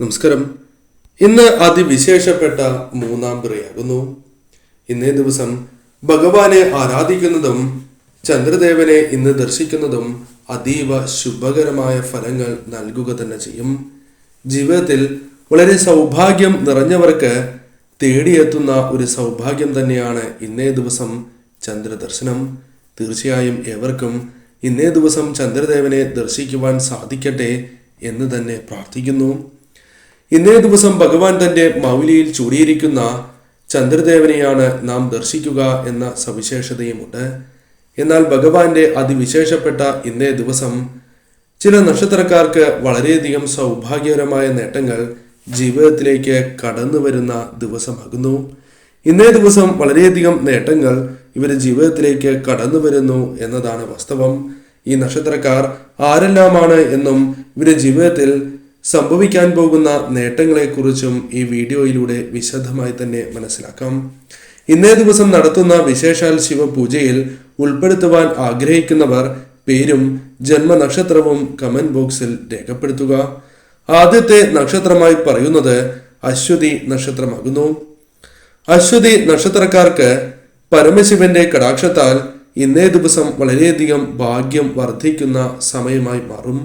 നമസ്കാരം. ഇന്ന് അതിവിശേഷപ്പെട്ട മൂന്നാം പ്രിയാകുന്നു ഇന്നേ ദിവസം ഭഗവാനെ ആരാധിക്കുന്നതും ചന്ദ്രദേവനെ ഇന്ന് ദർശിക്കുന്നതും അതീവ ശുഭകരമായ ഫലങ്ങൾ നൽകുക തന്നെ ചെയ്യും. ജീവിതത്തിൽ വളരെ സൗഭാഗ്യം നിറഞ്ഞവർക്ക് തേടിയെത്തുന്ന ഒരു സൗഭാഗ്യം തന്നെയാണ് ഇന്നേ ദിവസം ചന്ദ്രദർശനം. തീർച്ചയായും ഏവർക്കും ഇന്നേ ദിവസം ചന്ദ്രദേവനെ ദർശിക്കുവാൻ സാധിക്കട്ടെ എന്ന് തന്നെ പ്രാർത്ഥിക്കുന്നു. ഇന്നേ ദിവസം ഭഗവാൻ തന്റെ മൗലിയിൽ ചൂടിയിരിക്കുന്ന ചന്ദ്രദേവനെയാണ് നാം ദർശിക്കുക എന്ന സവിശേഷതയുമുണ്ട്. എന്നാൽ ഭഗവാന്റെ അതിവിശേഷപ്പെട്ട ഇന്നേ ദിവസം ചില നക്ഷത്രക്കാർക്ക് വളരെയധികം സൗഭാഗ്യകരമായ നേട്ടങ്ങൾ ജീവിതത്തിലേക്ക് കടന്നു വരുന്ന ദിവസമാകുന്നു. ഇന്നേ ദിവസം വളരെയധികം നേട്ടങ്ങൾ ഇവരുടെ ജീവിതത്തിലേക്ക് കടന്നു വരുന്നു എന്നതാണ് വാസ്തവം. ഈ നക്ഷത്രക്കാർ ആരെല്ലാമാണ് എന്നും ഇവരുടെ ജീവിതത്തിൽ സംഭവിക്കാൻ പോകുന്ന നേട്ടങ്ങളെക്കുറിച്ചും ഈ വീഡിയോയിലൂടെ വിശദമായി തന്നെ മനസ്സിലാക്കാം. ഇന്നേ ദിവസം നടത്തുന്ന വിശേഷാൽ ശിവപൂജയിൽ ഉൾപ്പെടുത്തുവാൻ ആഗ്രഹിക്കുന്നവർ പേരും ജന്മനക്ഷത്രവും കമന്റ് ബോക്സിൽ രേഖപ്പെടുത്തുക. ആദ്യത്തെ നക്ഷത്രമായി പറയുന്നത് അശ്വതി നക്ഷത്രമാകുന്നു. അശ്വതി നക്ഷത്രക്കാർക്ക് പരമശിവന്റെ കടാക്ഷത്താൽ ഇന്നേ ദിവസം വളരെയധികം ഭാഗ്യം വർദ്ധിക്കുന്ന സമയമായി മാറും.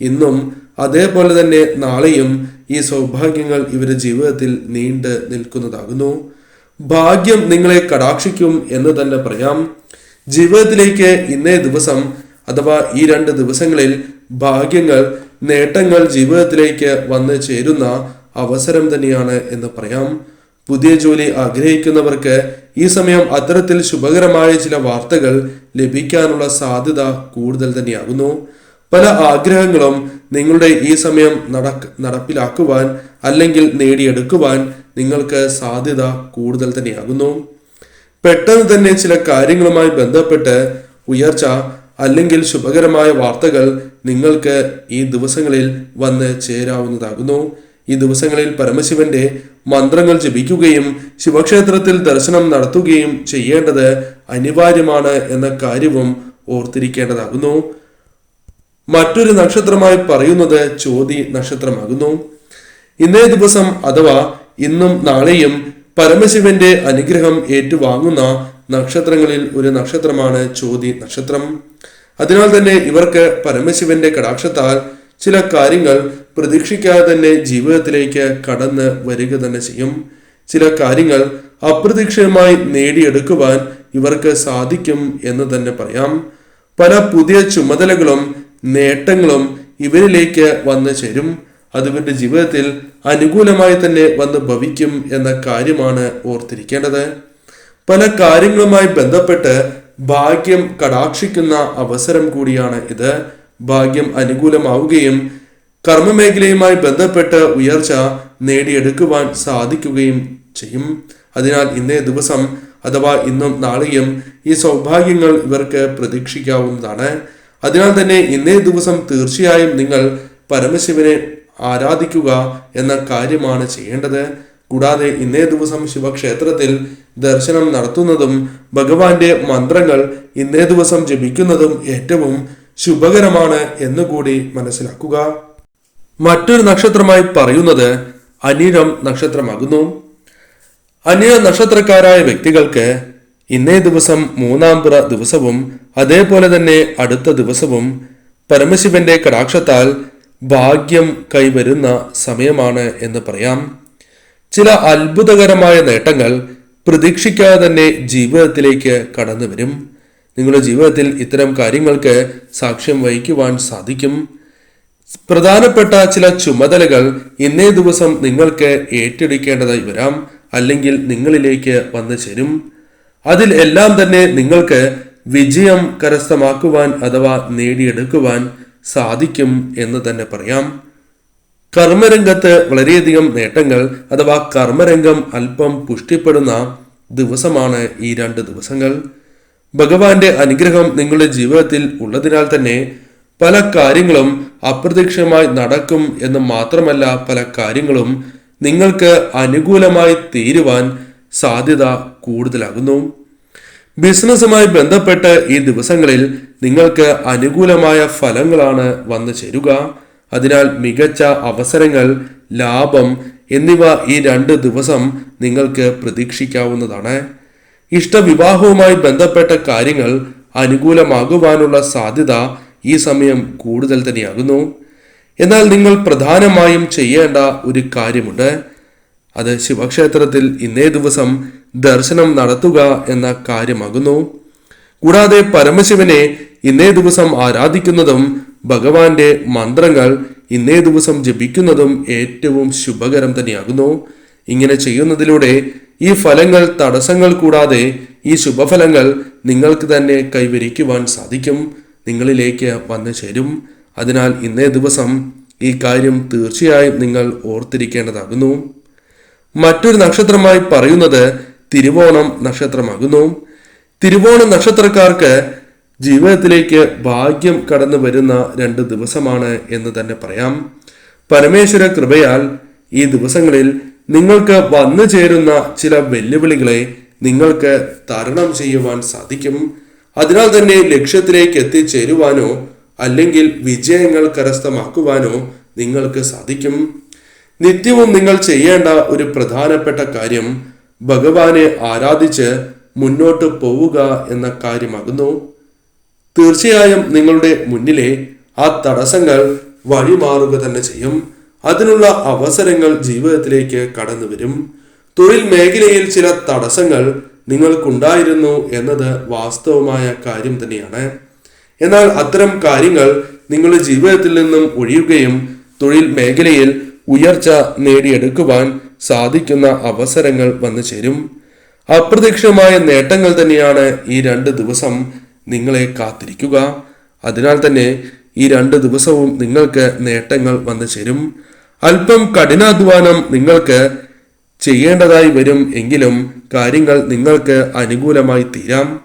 ഇന്നും അതേപോലെ തന്നെ നാളെയും ഈ സൗഭാഗ്യങ്ങൾ ഇവരുടെ ജീവിതത്തിൽ നീണ്ട് നിൽക്കുന്നതാകുന്നു. ഭാഗ്യം നിങ്ങളെ കടാക്ഷിക്കും എന്ന് തന്നെ പറയാം. ജീവിതത്തിലേക്ക് ഇന്നേ ദിവസം അഥവാ ഈ രണ്ട് ദിവസങ്ങളിൽ ഭാഗ്യങ്ങൾ നേട്ടങ്ങൾ ജീവിതത്തിലേക്ക് വന്നു ചേരുന്ന അവസരം തന്നെയാണ് എന്ന് പറയാം. പുതിയ ജോലി ആഗ്രഹിക്കുന്നവർക്ക് ഈ സമയം അത്തരത്തിൽ ശുഭകരമായ ചില വാർത്തകൾ ലഭിക്കാനുള്ള സാധ്യത കൂടുതൽ തന്നെയാകുന്നു. പല ആഗ്രഹങ്ങളും നിങ്ങളുടെ ഈ സമയം നടക്ക് നടപ്പിലാക്കുവാൻ അല്ലെങ്കിൽ നേടിയെടുക്കുവാൻ നിങ്ങൾക്ക് സാധ്യത കൂടുതൽ തന്നെയാകുന്നു. പെട്ടെന്ന് തന്നെ ചില കാര്യങ്ങളുമായി ബന്ധപ്പെട്ട് ഉയർച്ച അല്ലെങ്കിൽ ശുഭകരമായ വാർത്തകൾ നിങ്ങൾക്ക് ഈ ദിവസങ്ങളിൽ വന്ന് ചേരാവുന്നതാകുന്നു. ഈ ദിവസങ്ങളിൽ പരമശിവന്റെ മന്ത്രങ്ങൾ ജപിക്കുകയും ശിവക്ഷേത്രത്തിൽ ദർശനം നടത്തുകയും ചെയ്യേണ്ടത് അനിവാര്യമാണ് എന്ന കാര്യവും ഓർത്തിരിക്കേണ്ടതാകുന്നു. മറ്റൊരു നക്ഷത്രമായി പറയുന്നത് ചോതി നക്ഷത്രമാകുന്നു. ഇന്നേ ദിവസം അഥവാ ഇന്നും നാളെയും പരമശിവന്റെ അനുഗ്രഹം ഏറ്റുവാങ്ങുന്ന നക്ഷത്രങ്ങളിൽ ഒരു നക്ഷത്രമാണ് ചോതി നക്ഷത്രം. അതിനാൽ തന്നെ ഇവർക്ക് പരമശിവന്റെ കടാക്ഷത്താൽ ചില കാര്യങ്ങൾ പ്രതീക്ഷിക്കാതെ തന്നെ ജീവിതത്തിലേക്ക് കടന്ന് വരിക തന്നെ ചെയ്യും. ചില കാര്യങ്ങൾ അപ്രതീക്ഷിതമായി നേടിയെടുക്കുവാൻ ഇവർക്ക് സാധിക്കും എന്ന് തന്നെ പറയാം. പല പുതിയ ചുമതലകളും നേട്ടങ്ങളും ഇവരിലേക്ക് വന്നു ചേരും. അത് ഇവരുടെ ജീവിതത്തിൽ അനുകൂലമായി തന്നെ വന്ന് ഭവിക്കും എന്ന കാര്യമാണ് ഓർത്തിരിക്കേണ്ടത്. പല കാര്യങ്ങളുമായി ബന്ധപ്പെട്ട് ഭാഗ്യം കടാക്ഷിക്കുന്ന അവസരം കൂടിയാണ് ഇത്. ഭാഗ്യം അനുകൂലമാവുകയും കർമ്മമേഖലയുമായി ബന്ധപ്പെട്ട് ഉയർച്ച നേടിയെടുക്കുവാൻ സാധിക്കുകയും ചെയ്യും. അതിനാൽ ഇന്നേ ദിവസം അഥവാ ഇന്നും നാളെയും ഈ സൗഭാഗ്യങ്ങൾ ഇവർക്ക് പ്രതീക്ഷിക്കാവുന്നതാണ്. അതിനാൽ തന്നെ ഇന്നേ ദിവസം തീർച്ചയായും നിങ്ങൾ പരമശിവനെ ആരാധിക്കുക എന്ന കാര്യമാണ് ചെയ്യേണ്ടത്. കൂടാതെ ഇന്നേ ദിവസം ശിവക്ഷേത്രത്തിൽ ദർശനം നടത്തുന്നതും ഭഗവാന്റെ മന്ത്രങ്ങൾ ഇന്നേ ദിവസം ജപിക്കുന്നതും ഏറ്റവും ശുഭകരമാണ് എന്നുകൂടി മനസ്സിലാക്കുക. മറ്റൊരു നക്ഷത്രമായി പറയുന്നത് അനിഴം നക്ഷത്രമാകുന്നു. അനിഴ നക്ഷത്രക്കാരായ വ്യക്തികൾക്ക് ഇന്നേ ദിവസം മൂന്നാം ദിവസവും അതേപോലെ തന്നെ അടുത്ത ദിവസവും പരമശിവന്റെ കടാക്ഷത്താൽ ഭാഗ്യം കൈവരുന്ന സമയമാണ് എന്ന് പറയാം. ചില അത്ഭുതകരമായ നേട്ടങ്ങൾ പ്രതീക്ഷിക്കാതെ തന്നെ ജീവിതത്തിലേക്ക് കടന്നു വരും. നിങ്ങളുടെ ജീവിതത്തിൽ ഇത്തരം കാര്യങ്ങൾക്ക് സാക്ഷ്യം വഹിക്കുവാൻ സാധിക്കും. പ്രധാനപ്പെട്ട ചില ചുമതലകൾ ഇന്നേ ദിവസം നിങ്ങൾക്ക് ഏറ്റെടുക്കേണ്ടതായി വരാം അല്ലെങ്കിൽ നിങ്ങളിലേക്ക് വന്നു ചേരും. അതിൽ എല്ലാം തന്നെ നിങ്ങൾക്ക് വിജയം കരസ്ഥമാക്കുവാൻ അഥവാ നേടിയെടുക്കുവാൻ സാധിക്കും എന്ന് തന്നെ പറയാം. കർമ്മരംഗത്ത് വളരെയധികം നേട്ടങ്ങൾ അഥവാ കർമ്മരംഗം അല്പം പുഷ്ടിപ്പെടുന്ന ദിവസമാണ് ഈ രണ്ട് ദിവസങ്ങൾ. ഭഗവാന്റെ അനുഗ്രഹം നിങ്ങളുടെ ജീവിതത്തിൽ ഉള്ളതിനാൽ തന്നെ പല കാര്യങ്ങളും അപ്രതീക്ഷിതമായി നടക്കും എന്ന് മാത്രമല്ല പല കാര്യങ്ങളും നിങ്ങൾക്ക് അനുകൂലമായി തീരുവാൻ സാധ്യത കൂടുതലാകുന്നു. ബിസിനസ്സുമായി ബന്ധപ്പെട്ട് ഈ ദിവസങ്ങളിൽ നിങ്ങൾക്ക് അനുകൂലമായ ഫലങ്ങളാണ് വന്നു ചേരുക. അതിനാൽ മികച്ച അവസരങ്ങൾ ലാഭം എന്നിവ ഈ രണ്ട് ദിവസം നിങ്ങൾക്ക് പ്രതീക്ഷിക്കാവുന്നതാണ്. ഇഷ്ടവിവാഹവുമായി ബന്ധപ്പെട്ട കാര്യങ്ങൾ അനുകൂലമാകുവാനുള്ള സാധ്യത ഈ സമയം കൂടുതൽ തന്നെയാകുന്നു. എന്നാൽ നിങ്ങൾ പ്രധാനമായും ചെയ്യേണ്ട ഒരു കാര്യമുണ്ട്. അത് ശിവക്ഷേത്രത്തിൽ ഇന്നേ ദിവസം ദർശനം നടത്തുക എന്ന കാര്യമാകുന്നു. കൂടാതെ പരമശിവനെ ഇന്നേ ദിവസം ആരാധിക്കുന്നതും ഭഗവാന്റെ മന്ത്രങ്ങൾ ഇന്നേ ദിവസം ജപിക്കുന്നതും ഏറ്റവും ശുഭകരം തന്നെയാകുന്നു. ഇങ്ങനെ ചെയ്യുന്നതിലൂടെ ഈ ഫലങ്ങൾ തടസ്സങ്ങൾ കൂടാതെ ഈ ശുഭഫലങ്ങൾ നിങ്ങൾക്ക് തന്നെ കൈവരിക്കുവാൻ സാധിക്കും. നിങ്ങളിലേക്ക് വന്നു ചേരും. അതിനാൽ ഇന്നേ ദിവസം ഈ കാര്യം തീർച്ചയായും നിങ്ങൾ ഓർത്തിരിക്കേണ്ടതാകുന്നു. മറ്റൊരു നക്ഷത്രമായി പറയുന്നത് തിരുവോണം നക്ഷത്രമാകുന്നു. തിരുവോണ നക്ഷത്രക്കാർക്ക് ജീവിതത്തിലേക്ക് ഭാഗ്യം കടന്നു വരുന്ന രണ്ട് ദിവസമാണ് എന്ന് തന്നെ പറയാം. പരമേശ്വര കൃപയാൽ ഈ ദിവസങ്ങളിൽ നിങ്ങൾക്ക് വന്നു ചേരുന്ന ചില വെല്ലുവിളികളെ നിങ്ങൾക്ക് തരണം ചെയ്യുവാൻ സാധിക്കും. അതിനാൽ തന്നെ ലക്ഷ്യത്തിലേക്ക് എത്തിച്ചേരുവാനോ അല്ലെങ്കിൽ വിജയങ്ങൾ കരസ്ഥമാക്കുവാനോ നിങ്ങൾക്ക് സാധിക്കും. നിത്യവും നിങ്ങൾ ചെയ്യേണ്ട ഒരു പ്രധാനപ്പെട്ട കാര്യം ഭഗവാനെ ആരാധിച്ച് മുന്നോട്ട് പോവുക എന്ന കാര്യമാകുന്നു. തീർച്ചയായും നിങ്ങളുടെ മുന്നിലെ ആ തടസ്സങ്ങൾ വഴിമാറുക തന്നെ ചെയ്യും. അതിനുള്ള അവസരങ്ങൾ ജീവിതത്തിലേക്ക് കടന്നു വരും. തൊഴിൽ മേഖലയിൽ ചില തടസ്സങ്ങൾ നിങ്ങൾക്കുണ്ടായിരുന്നു എന്നത് വാസ്തവമായ കാര്യം തന്നെയാണ്. എന്നാൽ അത്തരം കാര്യങ്ങൾ നിങ്ങളുടെ ജീവിതത്തിൽ നിന്നും ഒഴിയുകയും തൊഴിൽ മേഖലയിൽ ഉയർച്ച നേടിയെടുക്കുവാൻ സാധിക്കുന്ന അവസരങ്ങൾ വന്നു ചേരും. അപ്രതീക്ഷിതമായ നേട്ടങ്ങൾ തന്നെയാണ് ഈ രണ്ട് ദിവസം നിങ്ങളെ കാത്തിരിക്കുക. അതിനാൽ തന്നെ ഈ രണ്ട് ദിവസവും നിങ്ങൾക്ക് നേട്ടങ്ങൾ വന്നു ചേരും. അല്പം കഠിനാധ്വാനം നിങ്ങൾക്ക് ചെയ്യേണ്ടതായി വരും എങ്കിലും കാര്യങ്ങൾ നിങ്ങൾക്ക് അനുകൂലമായി തീരാം.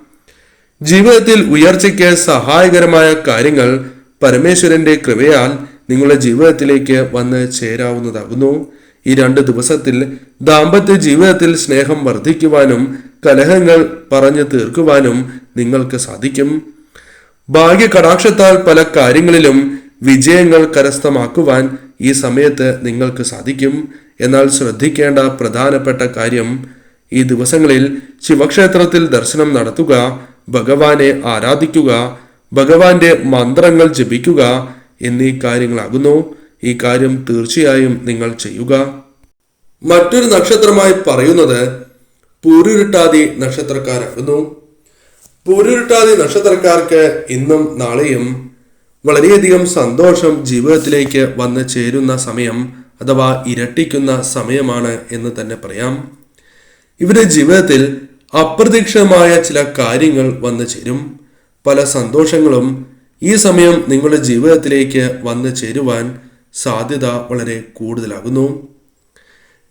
ജീവിതത്തിൽ ഉയർച്ചയ്ക്ക് സഹായകരമായ കാര്യങ്ങൾ പരമേശ്വരന്റെ കൃപയാൽ നിങ്ങളുടെ ജീവിതത്തിലേക്ക് വന്ന് ചേരാവുന്നതാകുന്നു. ഈ രണ്ട് ദിവസത്തിൽ ദാമ്പത്യ ജീവിതത്തിൽ സ്നേഹം വർദ്ധിക്കുവാനും കലഹങ്ങൾ പറഞ്ഞു തീർക്കുവാനും നിങ്ങൾക്ക് സാധിക്കും. ഭാഗ്യ കടാക്ഷത്താൽ പല കാര്യങ്ങളിലും വിജയങ്ങൾ കരസ്ഥമാക്കുവാൻ ഈ സമയത്ത് നിങ്ങൾക്ക് സാധിക്കും. എന്നാൽ ശ്രദ്ധിക്കേണ്ട പ്രധാനപ്പെട്ട കാര്യം ഈ ദിവസങ്ങളിൽ ശിവക്ഷേത്രത്തിൽ ദർശനം നടത്തുക ഭഗവാനെ ആരാധിക്കുക ഭഗവാന്റെ മന്ത്രങ്ങൾ ജപിക്കുക എന്നീ കാര്യങ്ങളാകുന്നു. ഈ കാര്യം തീർച്ചയായും നിങ്ങൾ ചെയ്യുക. മറ്റൊരു നക്ഷത്രമായി പറയുന്നത് പൂരുരുട്ടാതി നക്ഷത്രക്കാരാകുന്നു പൂരുരുട്ടാതി നക്ഷത്രക്കാർക്ക് ഇന്നും നാളെയും വളരെയധികം സന്തോഷം ജീവിതത്തിലേക്ക് വന്ന് ചേരുന്ന സമയം അഥവാ ഇരട്ടിക്കുന്ന സമയമാണ് എന്ന് തന്നെ പറയാം. ഇവരുടെ ജീവിതത്തിൽ അപ്രതീക്ഷിതമായ ചില കാര്യങ്ങൾ വന്നു ചേരും. പല സന്തോഷങ്ങളും ഈ സമയം നിങ്ങളുടെ ജീവിതത്തിലേക്ക് വന്നു ചേരുവാൻ സാധ്യത വളരെ കൂടുതലാകുന്നു.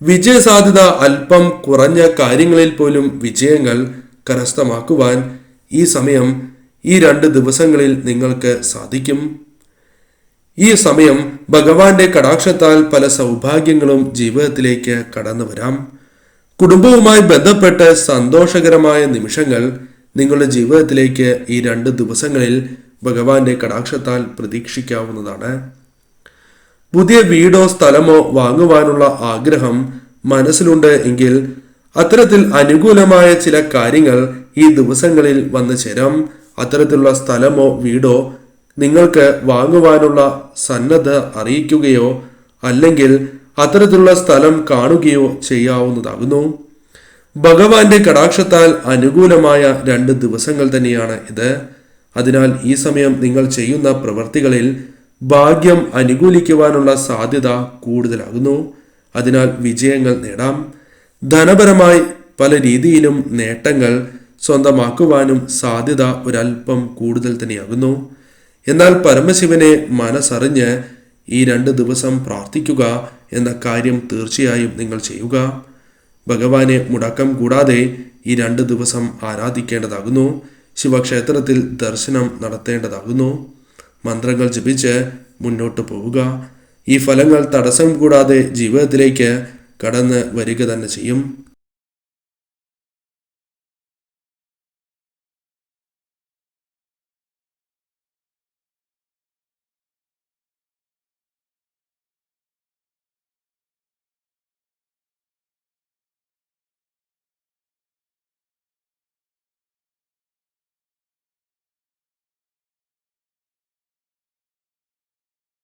വിജയ സാധ്യത അല്പം കുറഞ്ഞ കാര്യങ്ങളിൽ പോലും വിജയങ്ങൾ കരസ്ഥമാക്കുവാൻ ഈ സമയം ഈ രണ്ട് ദിവസങ്ങളിൽ നിങ്ങൾക്ക് സാധിക്കും. ഈ സമയം ഭഗവാന്റെ കടാക്ഷത്താൽ പല സൗഭാഗ്യങ്ങളും ജീവിതത്തിലേക്ക് കടന്നു വരാം. കുടുംബവുമായി ബന്ധപ്പെട്ട് സന്തോഷകരമായ നിമിഷങ്ങൾ നിങ്ങളുടെ ജീവിതത്തിലേക്ക് ഈ രണ്ട് ദിവസങ്ങളിൽ ഭഗവാന്റെ കടാക്ഷത്താൽ പ്രതീക്ഷിക്കാവുന്നതാണ്. പുതിയ വീടോ സ്ഥലമോ വാങ്ങുവാനുള്ള ആഗ്രഹം മനസ്സിലുണ്ട് എങ്കിൽ അത്തരത്തിൽ അനുകൂലമായ ചില കാര്യങ്ങൾ ഈ ദിവസങ്ങളിൽ വന്നു ചേരാം. അത്തരത്തിലുള്ള സ്ഥലമോ വീടോ നിങ്ങൾക്ക് വാങ്ങുവാനുള്ള സന്നദ്ധ അറിയിക്കുകയോ അല്ലെങ്കിൽ അത്തരത്തിലുള്ള സ്ഥലം കാണുകയോ ചെയ്യാവുന്നതാകുന്നു. ഭഗവാന്റെ കടാക്ഷത്താൽ അനുകൂലമായ രണ്ട് ദിവസങ്ങൾ തന്നെയാണ് ഇത്. അതിനാൽ ഈ സമയം നിങ്ങൾ ചെയ്യുന്ന പ്രവൃത്തികളിൽ ഭാഗ്യം അനുകൂലിക്കുവാനുള്ള സാധ്യത കൂടുതലാകുന്നു. അതിനാൽ വിജയങ്ങൾ നേടാം. ധനപരമായി പല രീതിയിലും നേട്ടങ്ങൾ സ്വന്തമാക്കുവാനും സാധ്യത ഒരല്പം കൂടുതൽ തന്നെയാകുന്നു. എന്നാൽ പരമശിവനെ മനസ്സറിഞ്ഞ് ഈ രണ്ട് ദിവസം പ്രാർത്ഥിക്കുക എന്ന കാര്യം തീർച്ചയായും നിങ്ങൾ ചെയ്യുക. ഭഗവാനെ മുടക്കം കൂടാതെ ഈ രണ്ട് ദിവസം ആരാധിക്കേണ്ടതാകുന്നു. ശിവക്ഷേത്രത്തിൽ ദർശനം നടത്തേണ്ടതാകുന്നു. മന്ത്രങ്ങൾ ജപിച്ച് മുന്നോട്ട് പോവുക. ഈ ഫലങ്ങൾ തടസ്സം കൂടാതെ ജീവിതത്തിലേക്ക് കടന്ന് വരിക തന്നെ ചെയ്യും.